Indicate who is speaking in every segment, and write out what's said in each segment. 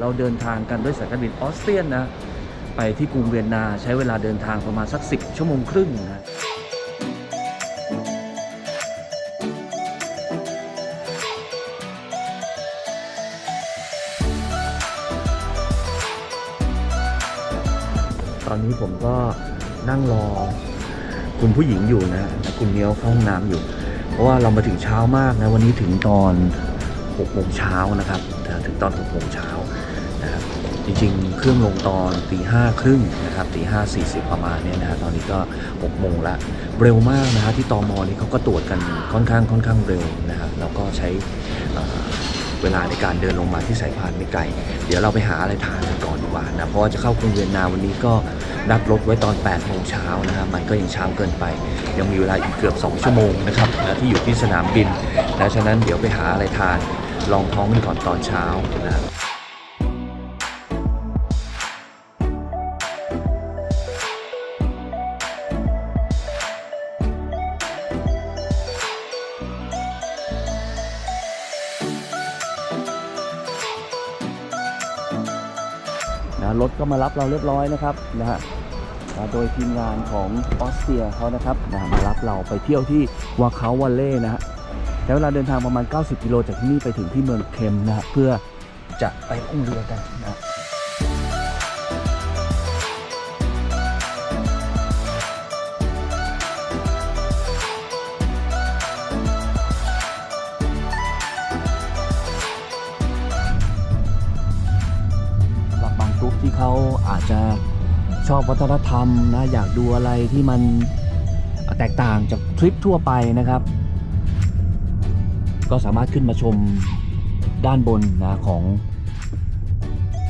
Speaker 1: เราเดินทางกันด้วยสายการบินออสเตรียนนะ ไปที่กรุงเวียนนาใช้เวลาเดินทางประมาณสัก 10 ชั่วโมงครึ่งนะตอนนี้ผมก็นั่งรอคุณผู้หญิงอยู่นะคุณเมียวเข้าห้องน้ำอยู่ เพราะว่าเรามาถึงเช้ามากนะ วันนี้ถึงตอน6โมงเช้านะครับถึงตอน6โมงเช้า จริงๆ เครื่องลงตอนตีห้าครึ่งนะครับตีห้าสี่สิบประมาณเนี้ยนะฮะตอนนี้ก็6โมงละเร็วมากนะฮะที่ตอมอนี่เขาก็ตรวจกันค่อนข้างค่อนข้างเร็วนะครับแล้วก็ใช้เวลาในการเดินลงมาที่สายพานไม่ไกล เดี๋ยวเราไปหาอะไรทานกันก่อนดีกว่านะ เพราะว่าจะเข้ากรุงเวียนนาวันนี้ก็นัดรถไว้ตอน8โมงเช้านะครับ มันก็ยังเช้าเกินไป ยังมีเวลาอีกเกือบ 2 ชั่วโมงนะครับนะที่อยู่ที่สนามบินนะฉะนั้นเดี๋ยวไปหาอะไรทาน ลองท้องกันก่อนตอนเช้านะครับ นะรถก็มารับเราเรียบร้อยนะครับนะฮะโดยทีมงานของออสเตรียเขานะครับนะมารับเราไปเที่ยวที่วาคาวัลเล่นะฮะใช้เวลาเดินทางประมาณ 90 กิโลจากที่นี่ไปถึงที่เมืองเคมนะฮะเพื่อจะไปล่องเรือกันนะ เขาอาจจะชอบวัฒนธรรมนะอยากดูอะไรที่มันแตกต่างจากทริปทั่วไปนะครับ ก็สามารถขึ้นมาชมด้านบนนะของ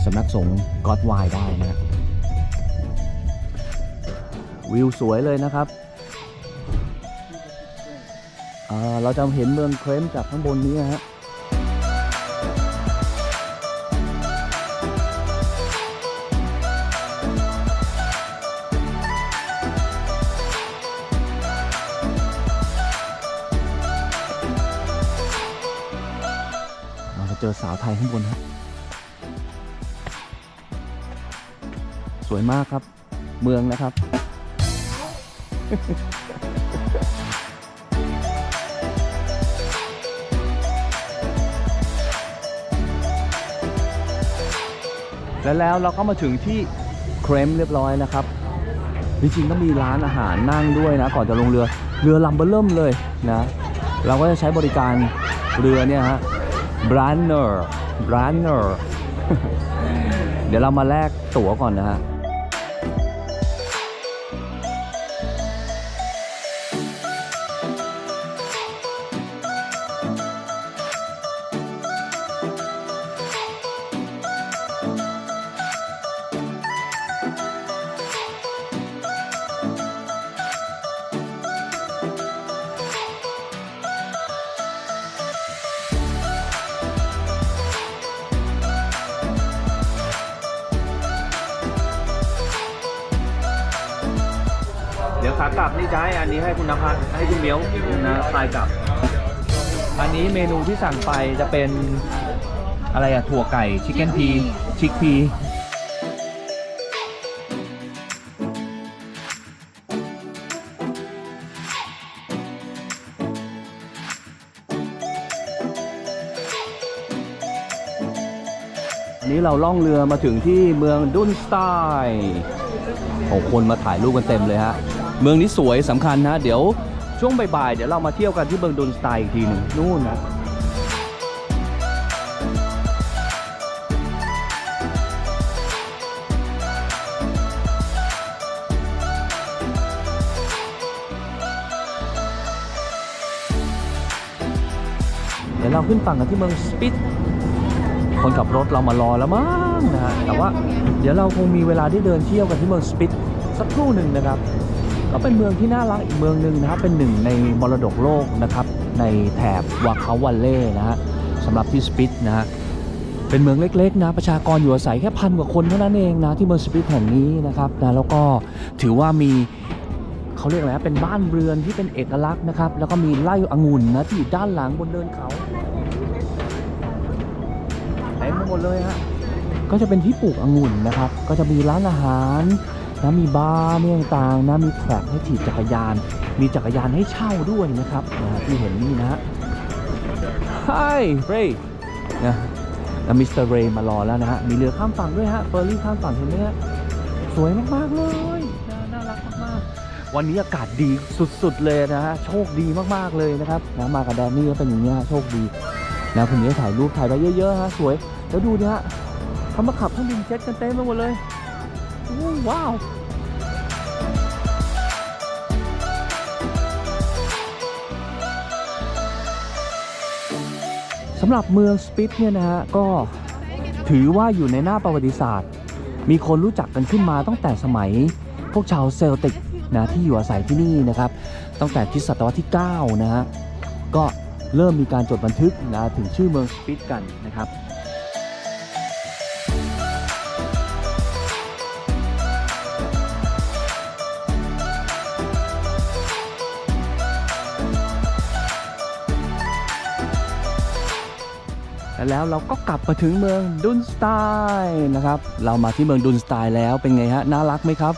Speaker 1: สำนักสงฆ์ก็อดไวได้นะวิวสวยเลยนะครับ เราจะเห็นเมืองเครมจากข้างบนนี้นะฮะ เราจะเจอสวยข้างบนฮะสวยมากครับ เมืองนะครับ และแล้วเราก็มาถึงที่เครมเรียบร้อยนะครับ จริงๆก็มีร้านอาหารนั่งด้วยนะ ก่อนจะลงเรือ เรือลำเบอร์เริ่มเลยนะ เราก็จะใช้บริการเรือเนี่ยฮะ บรันเนอร์บรันเนอร์ เดี๋ยวเรามาแลกตั๋วก่อนนะฮะ ขากลับนี่จะให้อันนี้ให้คุณนภัสให้คุณเมียวนะพายกลับ อันนี้เมนูที่สั่งไปจะเป็นอะไรอะถั่วไก่ชิคเก้นพีชิคพีนนี้เราล่องเรือมาถึงที่เมืองดุนสไตน์โอ้คนมาถ่ายรูปกันเต็มเลยฮะ เมืองนี้สวยสำคัญนะ เดี๋ยวช่วงบ่ายๆ เดี๋ยวเรามาเที่ยวกันที่เมืองดนสไตน์อีกทีหนึ่งนู่นนะเดี๋ยวเราขึ้นฝั่งกันที่เมืองสปิตคนขับรถเรามารอแล้วมั้งนะฮะแต่ว่าเดี๋ยวเราคงมีเวลาได้เดินเที่ยวกันที่เมืองสปิตสักครู่หนึ่งนะครับ ก็เป็นเมืองที่น่ารักอีกเมืองหนึ่งนะครับเป็นหนึ่งในมรดกโลกนะครับในแถบวาคาวัลเล่นะฮะสำหรับที่สปิตนะฮะเป็นเมืองเล็กๆนะประชากรอยู่อาศัยแค่พันกว่าคนเท่านั้นเองนะที่เมืองสปิตแห่งนี้นะครับนะแล้วก็ถือว่ามีเขาเรียกอะไรนะเป็นบ้านเรือนที่เป็นเอกลักษณ์นะครับแล้วก็มีไร่องุ่นนะที่อยู่ด้านหลังบนเนินเขาเต็มไปหมดเลยฮะก็จะเป็นที่ปลูกองุ่นนะครับ ก็จะมีร้านอาหาร นะมีบาร์มีต่างๆนะมีแทร็กให้ถีบจักรยาน มีจักรยานให้เช่าด้วยนะครับนะที่เห็นนี่นะฮะ Hi Ray นะแล้วมิสเตอร์เรย์มารอแล้วนะฮะมีเรือข้ามฝั่งด้วยฮะเฟอร์รี่ข้ามฝั่งเห็นไหมฮะสวยมากๆเลยน่ารักมากๆวันนี้อากาศดีสุดๆเลยนะฮะโชคดีมากๆเลยนะครับนะมากับแดนนี่ก็เป็นอย่างนี้ยฮะโชคดีนะคุณนี้ถ่ายรูปถ่ายไปเยอะๆฮะสวยแล้วดูเนี่ยฮะเขามาขับเครื่องบินเจ็ตกันเต็มไปหมดเลย ว้าวสำหรับเมืองสปิตเนี่ยนะฮะก็ถือว่าอยู่ในหน้าประวัติศาสตร์ มีคนรู้จักกันขึ้นมาตั้งแต่สมัยพวกชาวเซลติกนะที่อยู่อาศัยที่นี่นะครับ ตั้งแต่คริสตศตวรรษที่ 9 นะฮะก็เริ่มมีการจดบันทึกนะถึงชื่อเมืองสปิตกันนะครับ แล้วเราก็กลับมาถึงเมืองดุนสไตน์นะครับ เรามาที่เมืองดุนสไตน์แล้วเป็นไงฮะ น่ารักไหมครับ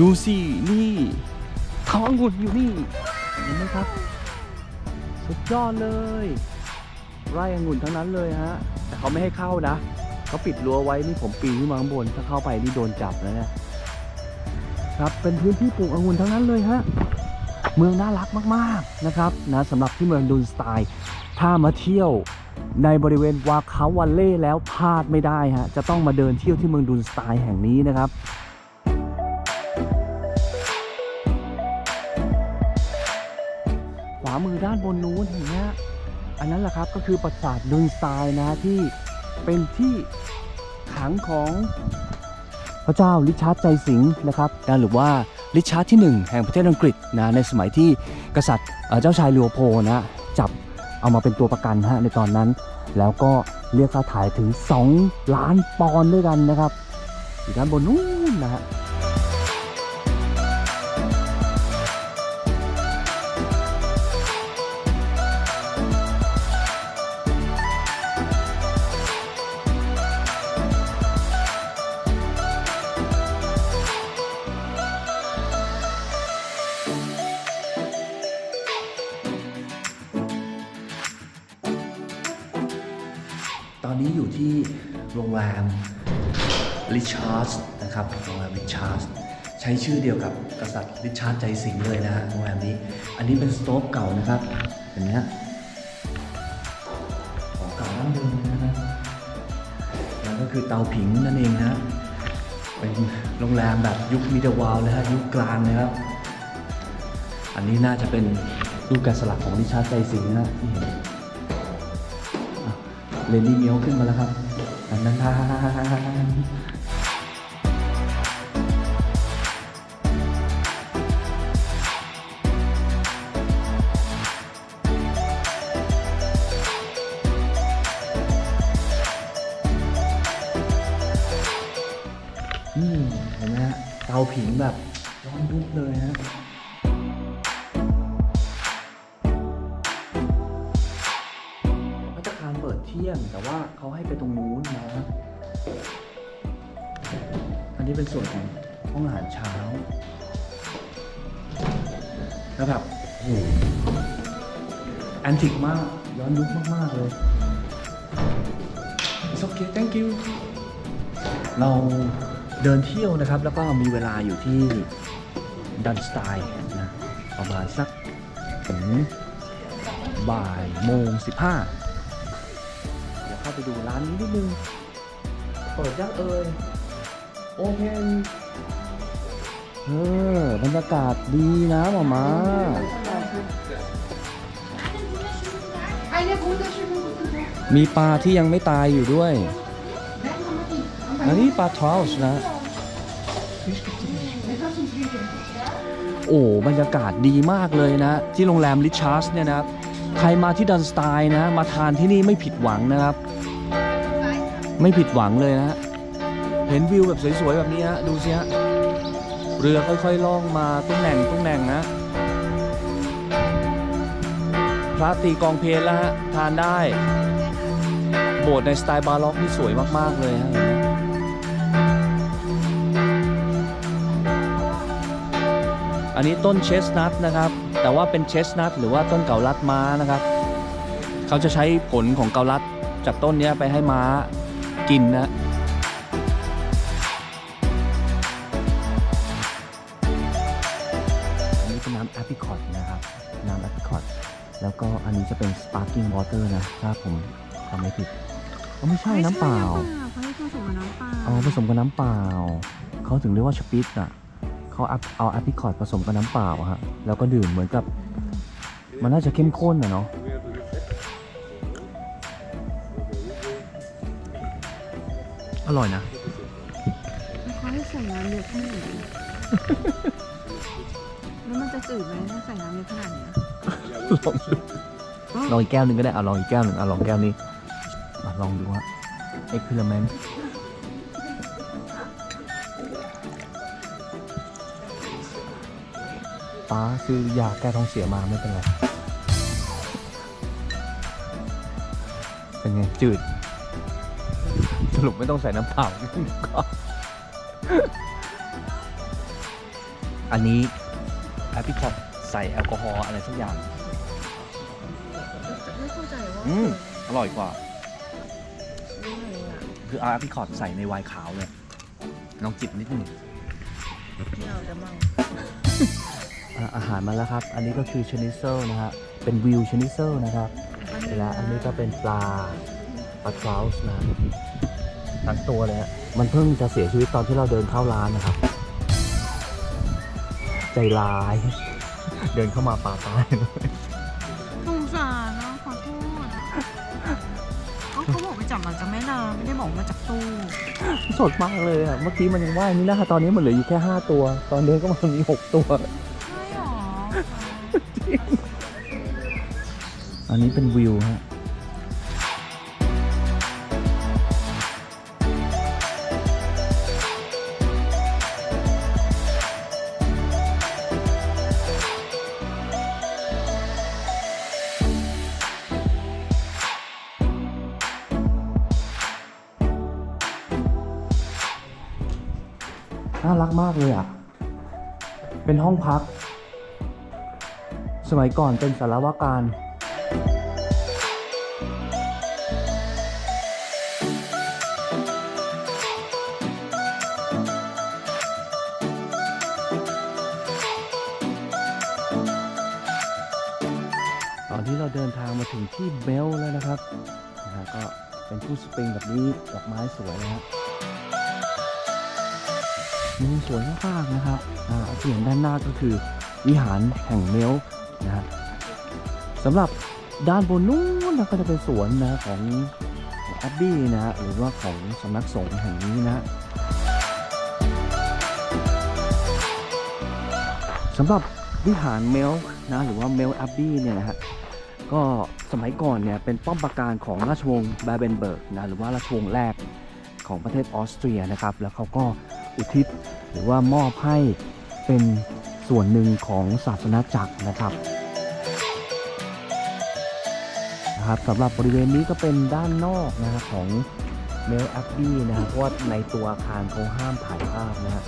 Speaker 1: ดูสินี่เขาองุ่นอยู่นี่เห็นไหมครับ สุดยอดเลย ไร่องุ่นทั้งนั้นเลยฮะ แต่เขาไม่ให้เข้านะเขาปิดรั้วไว้นี่ผมปีนขึ้นมาข้างบนถ้าเข้าไปนี่โดนจับแล้วเนี่ยครับเป็นพื้นที่ปลูกองุ่นทั้งนั้นเลยฮะเมืองน่ารักมากๆนะครับนะสำหรับที่เมืองดุนสไตน์ถ้ามาเที่ยว ในบริเวณวาคาวันเล่แล้วพลาดไม่ได้ฮะจะต้องมาเดินเที่ยวที่เมืองดุนสไตน์แห่งนี้นะครับขวามือด้านบนนู้นเห็นไหมฮะอันนั้นแหละครับก็คือปราสาทดุนสไตน์นะที่เป็นที่ขังของพระเจ้าริชาร์ดใจสิงห์นะครับนะหรือว่าริชาร์ดที่หนึ่งแห่งประเทศอังกฤษนะในสมัยที่กษัตริย์เจ้าชายลัวโพนะจับ เอามาเป็นตัวประกันฮะในตอนนั้น แล้วก็เรียกค่าถ่ายถึง 2 ล้านปอนด์ด้วยกันนะครับอยู่ด้านบนนู้นนะฮะ อยู่ที่โรงแรมริชาร์ดนะครับโรงแรมริชาร์ดใช้ชื่อเดียวกับกษัตริย์ริชาร์ดใจสิงห์เลยนะฮะโรงแรมนี้ อันนี้เป็นสโต๊ปเก่านะครับเห็นไหมฮะของเก่าดั้งเดิมนะครับแล้วก็คือเตาผิงนั่นเองนะเป็นโรงแรมแบบยุคมิเดวาลเลยฮะยุคกลางนะครับ อันนี้น่าจะเป็นรูปแกะสลักของริชาร์ดใจสิงห์นะที่เห็น เลนดี้เมียวขึ้นมาแล้วครับอันนั้นทาเห็นไหมฮะเตาผิงแบบร้อนยุบเลยฮะี่ยงแต่ว่าเขาให้ไปตรงนู้นนะ อันนี้เป็นส่วนของห้องอาหารเช้าแล้วแบบโอ้แอนติกมาก ย้อนยุคมากๆเลย It's okay thank you เราเดินเที่ยวนะครับ แล้วก็มีเวลาอยู่ที่ดันสไตล์นะประมาณสักถึงบ่ายโมงสิบห้า ไปดูร้านนี้นิดนึง เปิดยังเอ่ยโอเคเออบรรยากาศดีนะหมามามีปลาที่ยังไม่ตายอยู่ด้วยอันนี้ปลาทอสนะ โอ้บรรยากาศดีมากเลยนะ ที่โรงแรมลิชาร์สเนี่ยนะครับ ใครมาที่ดันสไตล์นะ มาทานที่นี่ไม่ผิดหวังนะครับ ไม่ผิดหวังเลยนะฮะ เห็นวิวแบบสวย ๆ แบบนี้ฮะ ดูสิฮะ เรือค่อย ๆ ล่องมาตุ้งแหน่งตุ้งแหน่งนะ พระตีกองเพลแล้วฮะ ทานได้ โบสถ์ในสไตล์บาล็อกนี่สวยมาก ๆ เลยฮะอันนี้ต้นเชสนัทนะครับ แต่ว่าเป็นเชสนัทหรือว่าต้นเกาลัดม้านะครับ เขาจะใช้ผลของเกาลัดจากต้นนี้ไปให้ม้า กินนะอันนี้เป็นน้ำแอปริคอตนะครับ น้ำแอปริคอตแล้วก็อันนี้จะเป็น sparkling water นะ ถ้าผมทำไม่ผิดก็ไม่ใช่น้ำเปล่า
Speaker 2: เขาให้ผสมกับน้ำเปล่า
Speaker 1: อ๋อผสมกับน้ำเปล่า เขาถึงเรียกว่าชปิตอะเขาเอาเอาแอปริคอตผสมกับน้ำเปล่าอะฮะ แล้วก็ดื่มเหมือนกับ มันน่าจะเข้มข้นอะเนาะ อร่อยนะ
Speaker 2: เขาให้ใส่น้ำเยอะแค่ไหนแล้วมันจะจืดไหมถ้าใส่น้ำเยอะขนาดเนี้ย
Speaker 1: ลองดูลองอีกแก้วหนึ่งก็ได้อะลองอีกแก้วหนึ่งอะลองแก้วนี้อะลองดูฮะเอ็กซ์เพร์เมนต์ป้าซื้อยาแก้ท้องเสียมาไม่เป็นไร เป็นไง จืด สรุปไม่ต้องใส่น้ำเปล่าก็อันนี้แอปริคอตใส่แอลกอฮอล์อะไรสักอย่าง
Speaker 2: ไม่เข้าใจว่า
Speaker 1: อืม อร่อยกว่า
Speaker 2: ยังไงอะ
Speaker 1: คือเอาแอปริคอตใส่ในไวน์ขาวเลยลองจิบนิดนึง
Speaker 2: ที่เราจะมั่ง
Speaker 1: อะอาหารมาแล้วครับ อันนี้ก็คือชนิเซลนะฮะ เป็นวิวชนิเซลนะครับ และอันนี้ก็เป็นปลาปลาทราวส์นะ ทั้งตัวเลยฮะมันเพิ่งจะเสียชีวิตตอนที่เราเดินเข้าร้านนะครับ ใจร้าย เดินเข้ามาปลาตายเลย
Speaker 2: สงสารนะขอโทษเขาเขาบอกไปจับมันจากแม่น้ำไม่ได้บอกมาจากตู้
Speaker 1: สดมากเลยอะ เมื่อกี้มันยังว่ายนี่นะตอนนี้มันเหลืออยู่แค่ 5 ตัว ตอนเดินก็มันมี 6 ตัว
Speaker 2: ใช่หรอ
Speaker 1: อันนี้เป็นวิวฮะ น่ารักมากเลยอะ เป็นห้องพัก สมัยก่อนเป็นสารวการตอนที่เราเดินทางมาถึงที่เบลแล้วนะครับนะฮะก็เป็นผู้สปริงแบบนี้ดอกไม้สวยนะฮะ มุมสวยมากๆนะครับที่เห็นด้านหน้าก็คือวิหารแห่งเมลนะฮะสำหรับด้านบนนู้นนะก็จะเป็นสวนนะของแอบบี้นะฮะหรือว่าของสำนักสงฆ์แห่งนี้นะฮะสำหรับวิหารเมลนะหรือว่าเมลแอบบี้เนี่ยนะฮะก็สมัยก่อนเนี่ยเป็นป้อมปราการของราชวงศ์บาเบนเบิร์กนะหรือว่าราชวงศ์แรก ของประเทศออสเตรียนะครับ แล้วเขาก็อุทิศหรือว่ามอบให้เป็นส่วนหนึ่งของศาสนาจักรนะครับนะครับสำหรับบริเวณนี้ก็เป็นด้านนอกนะครับของเมลแอปปี้นะครับเพราะว่าในตัวอาคารเขาห้ามถ่ายภาพนะฮะ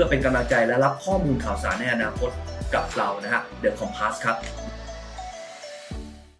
Speaker 3: พื่อเป็นกำลังใจและรับข้อมูลข่าวสารในอนาคตกับเรานะฮะ The Compass ครับ